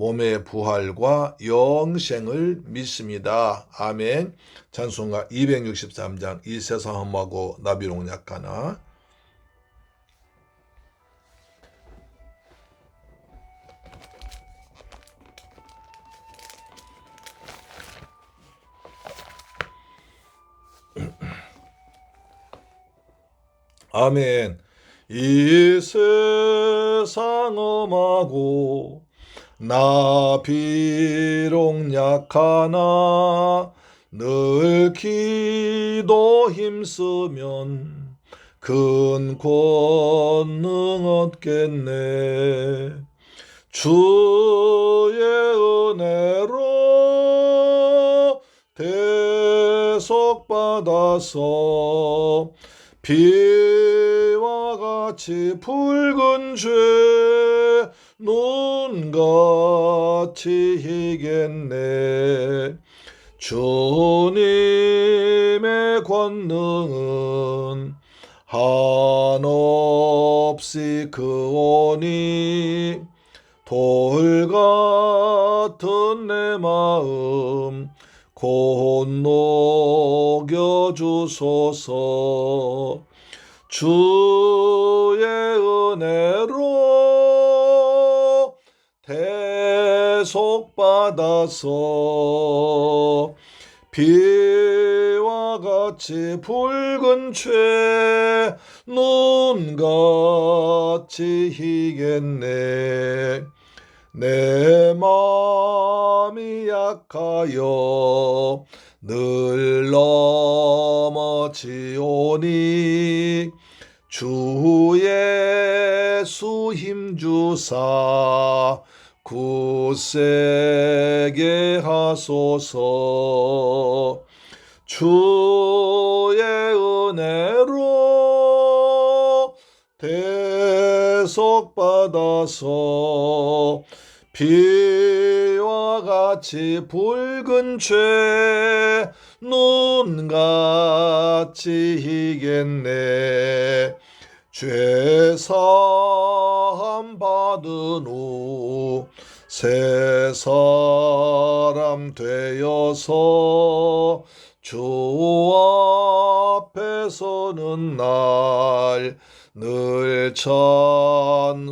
몸의 부활과 영생을 믿습니다. 아멘. 찬송가 263장 이 세상 험하고 나비롱 약하나 아멘. 이 세상 험하고 나 비록 약하나 늘 기도 힘쓰면 큰 권능 얻겠네. 주의 은혜로 대속 받아서 비와 같이 붉은 죄 눈같이 희겠네. 주님의 권능은 한없이 그오니 돌 같은 내 마음 곧 녹여주소서. 주의 은혜로 대속받아서 비와 같이 붉은 죄 눈같이 희겠네. 내 마음이 약하여 늘 넘어지오니 주 예수 힘주사 굳세게 하소서. 주의 은혜로 대속받아서 비와 같이 붉은 죄 눈같이 희겠네 죄 사함 받은 후 새 사람 되어서 주 앞에 서는 날 늘 찬송하겠네.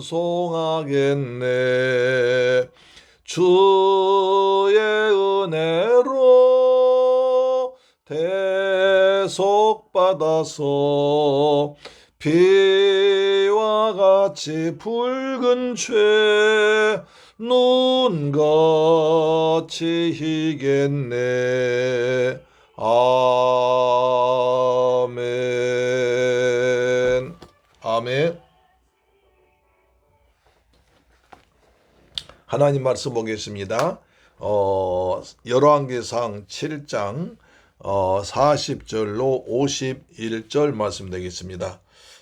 주의 은혜로 대속받아서 비와 같이 붉은 죄 눈같이 희겠네 아멘 아멘 하나님 말씀 보겠습니다. 어, 열왕기상 7장 어, 40절로 51절 말씀 되겠습니다.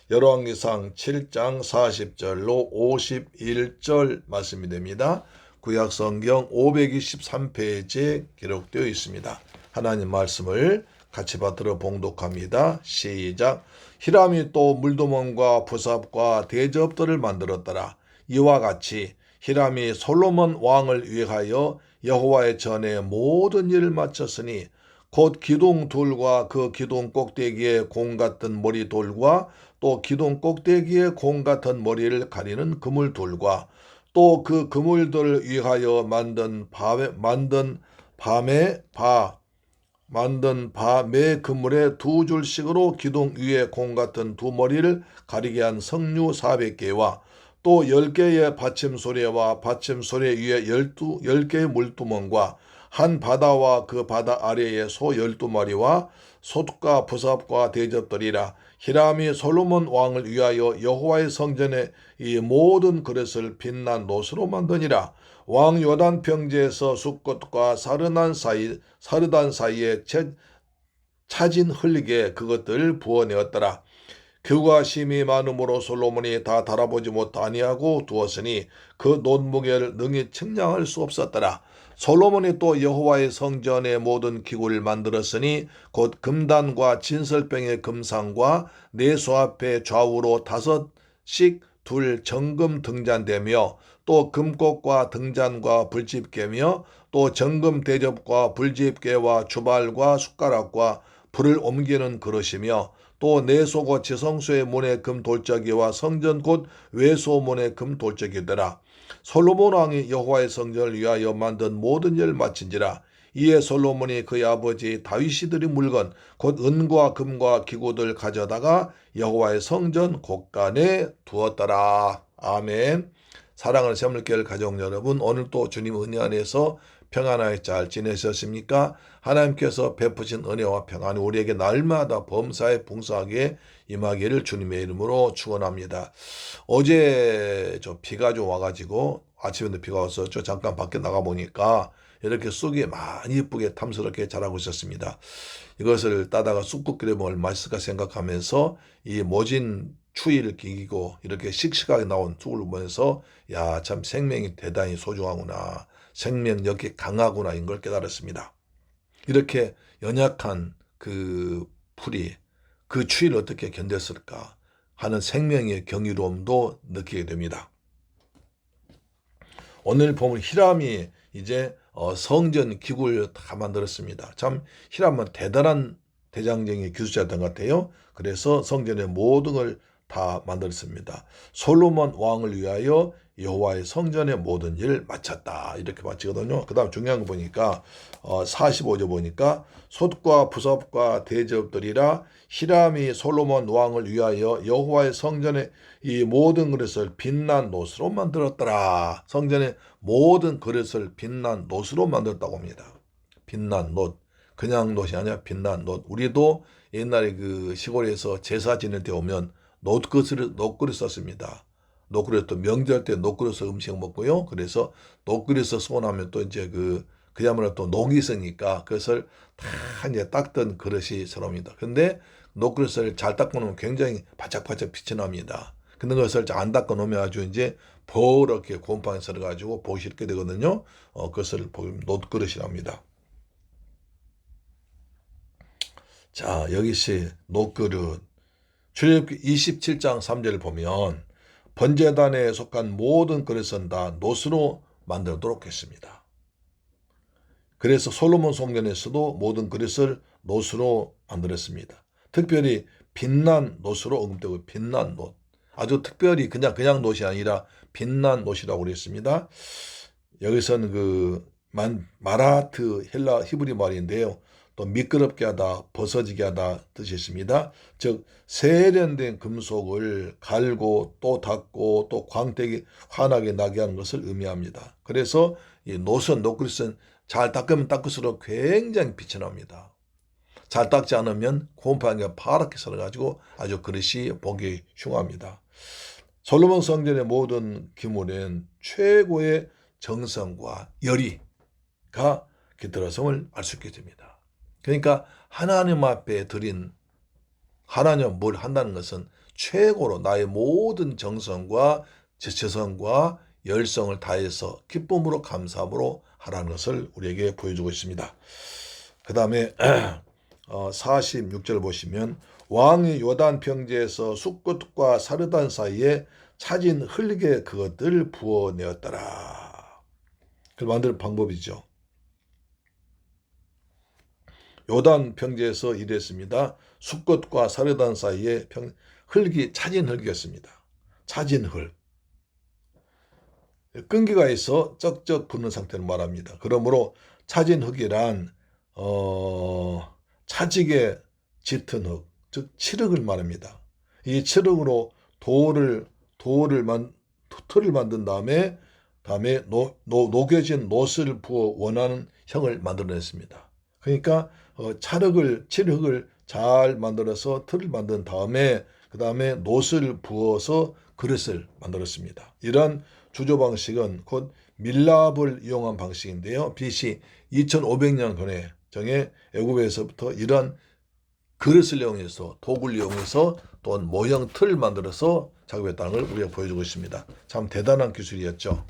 열왕기상 7장 40절로 51절 말씀이 됩니다. 구약 성경 523페이지에 기록되어 있습니다. 하나님 말씀을 같이 받들어 봉독합니다. 시작. 히람이 또 물도망과 부삽과 대접들을 만들었더라. 이와 같이 히람이 솔로몬 왕을 위하여 여호와의 전에 모든 일을 마쳤으니 곧 기둥 둘과 그 기둥 꼭대기에 공 같은 머리 돌과 또 기둥 꼭대기에 공 같은 머리를 가리는 그물 돌과 또 그 그물들을 위하여 만든 밤에 만든 밤에 바 만든 밤의 그물에 두 줄씩으로 기둥 위에 공 같은 두 머리를 가리게 한 석류 400개와 또 열 개의 받침 소리와 받침 소리 위에 열두 열 개의 물두멍과 한 바다와 그 바다 아래에 소 열두 마리와 솥과 부삽과 대접들이라 히람이 솔로몬 왕을 위하여 여호와의 성전에 이 모든 그릇을 빛난 노스로 만드니라 왕 요단 평지에서 숲꽃과 사르난 사이 사르단 사이에 채, 차진 흘리게 그것들 부어내었더라. 그가 심이 많음으로 솔로몬이 다 달아보지 못하니하고 두었으니 그 논무게를 능히 측량할 수 없었더라. 솔로몬이 또 여호와의 성전의 모든 기구를 만들었으니 곧 금단과 진설병의 금상과 내수 앞에 좌우로 다섯씩 둘 정금 등잔대며 또 금꽃과 등잔과 불집게며 또 정금 대접과 불집게와 주발과 숟가락과 불을 옮기는 그릇이며 또 내소고 지성소의 문의 금 돌적이와 성전 곧 외소문의 금 돌적이더라. 솔로몬 왕이 여호와의 성전을 위하여 만든 모든 일을 마친지라. 이에 솔로몬이 그의 아버지 다윗이 들인 물건 곧 은과 금과 기구들 가져다가 여호와의 성전 곳간에 두었더라. 아멘. 사랑하는 샘물교회 가족 여러분, 오늘 또 주님 은혜 안에서 평안하게 잘 지내셨습니까? 하나님께서 베푸신 은혜와 평안이 우리에게 날마다 범사에 풍성하게 임하기를 주님의 이름으로 축원합니다. 어제 저 비가 좀 와가지고 아침에도 비가 와서 저 잠깐 밖에 나가 보니까 이렇게 쑥이 많이 예쁘게 탐스럽게 자라고 있었습니다. 이것을 따다가 쑥국 끓여 먹을 맛있을까 생각하면서 이 모진 추위를 기기고 이렇게 씩씩하게 나온 쑥을 보면서 야 참 생명이 대단히 소중하구나 생명력이 강하구나 이런 걸 깨달았습니다. 이렇게 연약한 그 풀이 그 추위를 어떻게 견뎠을까 하는 생명의 경이로움도 느끼게 됩니다. 오늘 보면 히람이 이제 어, 성전 기구를 다 만들었습니다. 참 히람은 대단한 대장정의 기술자였던 것 같아요. 그래서 성전의 모든 걸 다 만들었습니다. 솔로몬 왕을 위하여 여호와의 성전의 모든 일을 마쳤다 이렇게 마치거든요. 그 다음 중요한 거 보니까 어, 45절 보니까 솥과 부섭과 대접들이라 히람이 솔로몬 왕을 위하여 여호와의 성전의 이 모든 그릇을 빛난 노스로 만들었더라. 성전의 모든 그릇을 빛난 노스로 만들었다고 합니다. 빛난 노 그냥 노이 아니라 빛난 노 우리도 옛날에 그 시골에서 제사 지낼 때 오면 노그릇을 노그릇 썼습니다. 노그릇 또 명절 때 노그릇에서 음식 먹고요. 그래서 노그릇에서 소원하면 또 이제 그 그야말로 또 녹이 있으니까 그것을 다 이제 닦던 그릇이 서럽니다. 근데 노그릇을 잘 닦아 놓으면 굉장히 바짝바짝 빛이 납니다. 근데 그것을 안 닦아 놓으면 아주 이제 버렇게 곰팡이 썰어가지고 보기 싫게 되거든요. 어, 그것을 노그릇이랍니다. 자, 여기서 노그릇. 출애굽기 27장 3절을 보면 번제단에 속한 모든 그릇은 다 노스로 만들도록 했습니다. 그래서 솔로몬 성전에서도 모든 그릇을 노스로 만들었습니다. 특별히 빛난 노스로 언급되고 빛난 노 아주 특별히 그냥 그냥 노이 아니라 빛난 노이라고 그랬습니다. 여기서는 그 만, 마라트 헬라 히브리 말인데요. 또 미끄럽게 하다, 벗어지게 하다 뜻이 있습니다. 즉 세련된 금속을 갈고 또 닦고 또 광택이 환하게 나게 하는 것을 의미합니다. 그래서 이 노선 노크리스는 잘 닦으면 닦을수록 굉장히 빛이 납니다. 잘 닦지 않으면 곰팡이가 파랗게 썰어가지고 아주 그릇이 보기 흉합니다. 솔로몬 성전의 모든 기물은 최고의 정성과 열의가 깃들어성을 알 수 있게 됩니다. 그러니까 하나님 앞에 드린 하나님 뭘 한다는 것은 최고로 나의 모든 정성과 지체성과 열성을 다해서 기쁨으로 감사함으로 하라는 것을 우리에게 보여주고 있습니다. 그 다음에 46절 어, 보시면 왕이 요단 평지에서 숲끝과 사르단 사이에 차진 흙에 그것들을 부어내었더라. 그걸 만들 방법이죠. 요단 평지에서 일했습니다. 숲꽃과 사르단 사이에 평, 흙이 차진 흙이었습니다. 차진 흙. 끈기가 있어 쩍쩍 붙는 상태를 말합니다. 그러므로 차진 흙이란 어, 차지게 짙은 흙, 즉 칠흑을 말합니다. 이 칠흑으로 돌을 돌을 만 틀을 만든 다음에 다음에 녹여진 노스를 부어 원하는 형을 만들어냈습니다. 그러니까 어, 찰흙을 칠흙을 잘 만들어서 틀을 만든 다음에 그 다음에 노스를 부어서 그릇을 만들었습니다. 이러한 주조 방식은 곧 밀랍을 이용한 방식인데요. BC 2500년 전에 정에 애굽에서부터 이러한 그릇을 이용해서 도구를 이용해서 또한 모형 틀을 만들어서 작업했다는 걸 우리가 보여주고 있습니다. 참 대단한 기술이었죠.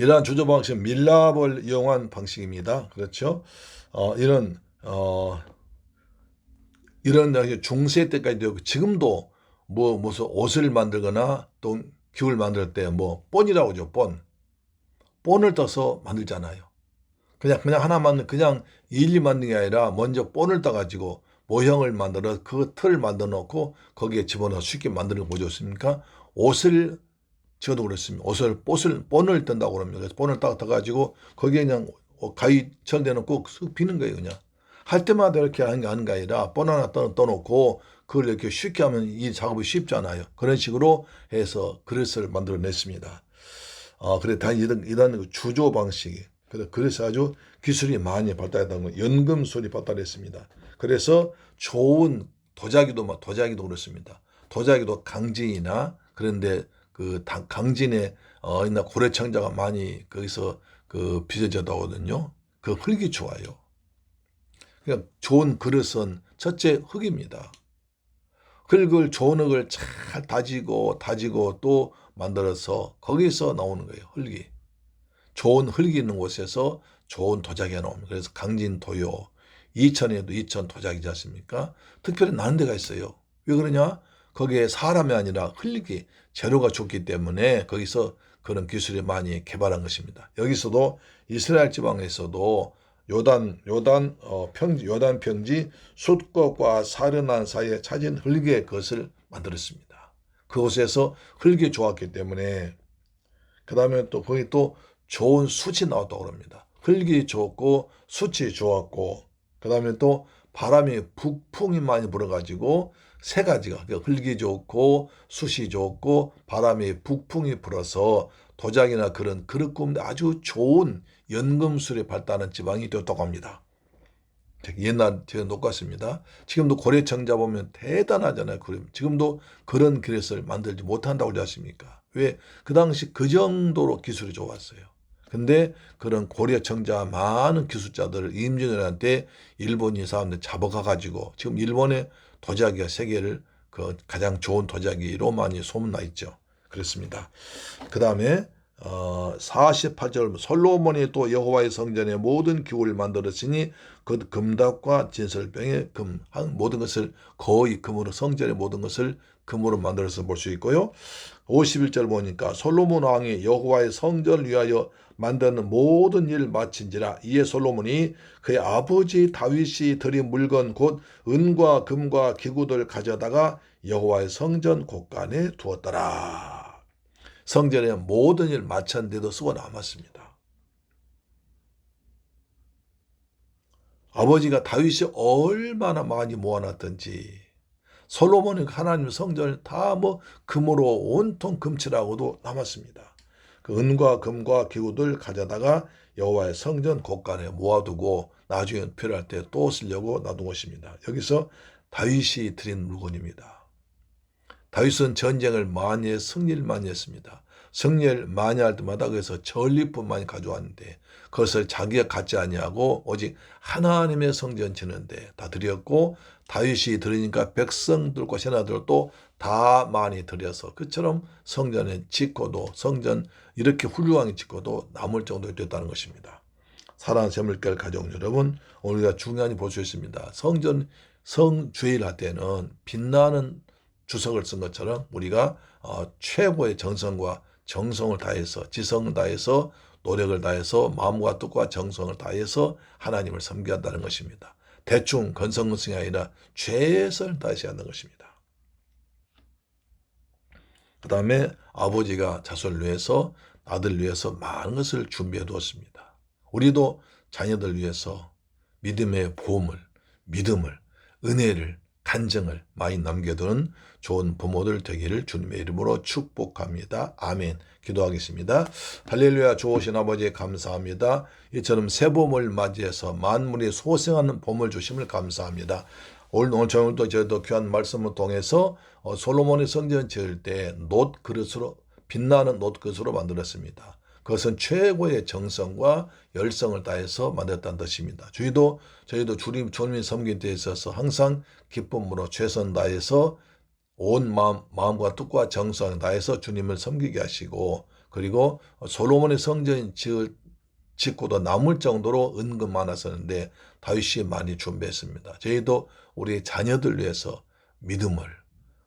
이러한 주조 방식은 밀랍을 이용한 방식입니다. 그렇죠? 어, 이런 어, 이런 중세 때까지 되고 지금도 뭐 무슨 옷을 만들거나 또 기울 만들 때 뭐 본이라고 하죠. 본. 본을 떠서 만들잖아요. 그냥 그냥 하나 만든 그냥 일리 만든 게 아니라 먼저 본을 떠 가지고 모형을 만들어 그 틀을 만들어 놓고 거기에 집어넣어 쉽게 만드는 거 보지 않습니까? 옷을 저도 그렇습니다. 옷을 본을 본을 뜬다고 그럽니다. 그래서 본을 딱 떠가지고 거기에 그냥 가위 천대놓고 쓱 비는 거예요, 그냥. 할 때마다 이렇게 하는 게 아닌 게 아니라 본 하나 떠, 떠놓고 그걸 이렇게 쉽게 하면 이 작업이 쉽잖아요. 그런 식으로 해서 그릇을 만들어냈습니다. 어, 그래, 다 이런, 이런 주조 방식이. 그래서, 그래서 아주 기술이 많이 발달했다는 거, 연금술이 발달했습니다. 그래서 좋은 도자기도, 막 도자기도 그렇습니다. 도자기도 강진이나 그런데 그 강진에 어, 있나 고래청자가 많이 거기서 그 빚어져 나오거든요. 그 흙이 좋아요. 그러니까 좋은 그릇은 첫째 흙입니다. 흙을 좋은 흙을 잘 다지고 다지고 또 만들어서 거기서 나오는 거예요. 흙이. 좋은 흙이 있는 곳에서 좋은 도자기가 나옵니다. 그래서 강진 도요. 이천에도 이천 도자기지 않습니까? 특별히 나는 데가 있어요. 왜 그러냐? 거기에 사람이 아니라 흙이 재료가 좋기 때문에 거기서 그런 기술이 많이 개발한 것입니다. 여기서도 이스라엘 지방에서도 요단 요단 어, 평지 요단 평지 숫것과 사르난 사이에 찾은 흙의 것을 만들었습니다. 그곳에서 흙이 좋았기 때문에 그 다음에 또 거기 또 좋은 숯이 나왔다고 합니다. 흙이 좋고 숯이 좋았고 그 다음에 또 바람이 북풍이 많이 불어가지고 세 가지가 그러니까 흙이 좋고 숯이 좋고 바람이 북풍이 불어서 도장이나 그런 그릇 굽는데 아주 좋은 연금술에 발달한 지방이 되었다고 합니다. 옛날 제가 녹았습니다. 지금도 고래청자 보면 대단하잖아요. 지금도 그런 그릇을 만들지 못한다고 그러지 않습니까? 왜? 그 당시 그 정도로 기술이 좋았어요. 근데 그런 고려청자 많은 기술자들을 임진왜란때 일본이 사람들 잡아가가지고 지금 일본의 도자기가 세계를 그 가장 좋은 도자기로 많이 소문나 있죠. 그렇습니다. 그 다음에 어, 48절 솔로몬이 또 여호와의 성전에 모든 기구를 만들었으니 그 금닭과 진설병의 금 모든 것을 거의 금으로 성전의 모든 것을 금으로 만들어서 볼 수 있고요. 51절 보니까 솔로몬 왕이 여호와의 성전을 위하여 만드는 모든 일을 마친지라 이에 솔로몬이 그의 아버지 다윗이 드린 물건 곧 은과 금과 기구들 가져다가 여호와의 성전 곳간에 두었더라. 성전의 모든 일 마쳤는데도 쓰고 남았습니다. 아버지가 다윗이 얼마나 많이 모아놨던지 솔로몬이 하나님 성전을 다 뭐 금으로 온통 금칠하고도 남았습니다. 그 은과 금과 기구들 가져다가 여호와의 성전 곳간에 모아두고 나중에 필요할 때 또 쓰려고 놔둔 것입니다. 여기서 다윗이 드린 물건입니다. 다윗은 전쟁을 많이 해 승리를 많이 했습니다. 승리를 많이 할 때마다 그래서 전리품 많이 가져왔는데 그것을 자기가 갖지 아니하고 오직 하나님의 성전 지는데 다 드렸고 다윗이 들으니까 백성들과 세나들도 다 많이 들여서 그처럼 성전에 짓고도 성전 이렇게 훌륭하게 짓고도 남을 정도 됐다는 것입니다. 사랑하는 세물결 가족 여러분 오늘 우 중요한 볼수 있습니다. 성전 성주일 할 때는 빛나는 주석을 쓴 것처럼 우리가 어, 최고의 정성과 정성을 다해서 지성 다해서 노력을 다해서 마음과 뜻과 정성을 다해서 하나님을 섬겨야 한다는 것입니다. 대충 건성건성이 아니라 최선을 다해야 하는 것입니다. 그 다음에 아버지가 자손을 위해서 아들 위해서 많은 것을 준비해 두었습니다. 우리도 자녀들 위해서 믿음의 보험을, 믿음을, 은혜를, 간증을 많이 남겨두는 좋은 부모들 되기를 주님의 이름으로 축복합니다. 아멘. 기도하겠습니다. 할렐루야 좋으신 아버지 감사합니다. 이처럼 새 봄을 맞이해서 만물이 소생하는 봄을 주심을 감사합니다. 오늘 저녁도 저희도 귀한 말씀을 통해서 어, 솔로몬의 성전 지을 때 놋 그릇으로 빛나는 놋 그릇으로 만들었습니다. 그것은 최고의 정성과 열성을 다해서 만들었다는 뜻입니다. 저희도 저희도 주님 주님 섬긴 데 있어서 항상 기쁨으로 최선 다해서 온 마음, 마음과 뜻과 정성 다해서 주님을 섬기게 하시고 그리고 솔로몬의 성전 지을 짓고도 남을 정도로 은근 많았었는데 다윗이 많이 준비했습니다. 저희도 우리 자녀들 위해서 믿음을,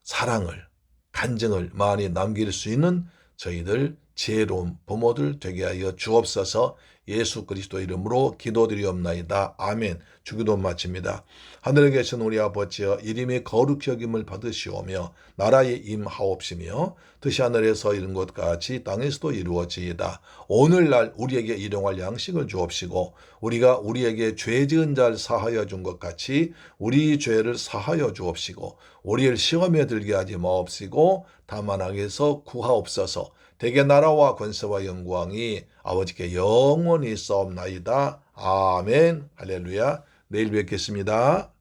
사랑을, 간증을 많이 남길 수 있는 저희들 지혜로운 부모들 되게 하여 주옵소서 예수 그리스도 이름으로 기도드리옵나이다. 아멘. 주기도 마칩니다. 하늘에 계신 우리 아버지여 이름이 거룩히 여김을 받으시오며 나라의 임하옵시며 뜻이 하늘에서 이룬 것 같이 땅에서도 이루어지이다. 오늘날 우리에게 일용할 양식을 주옵시고 우리가 우리에게 죄 지은 자를 사하여 준 것 같이 우리 죄를 사하여 주옵시고 우리를 시험에 들게 하지 마옵시고 다만 악에서 구하옵소서 대개 나라와 권세와 영광이 아버지께 영원히 싸움나이다. 아멘. 할렐루야. 내일 뵙겠습니다.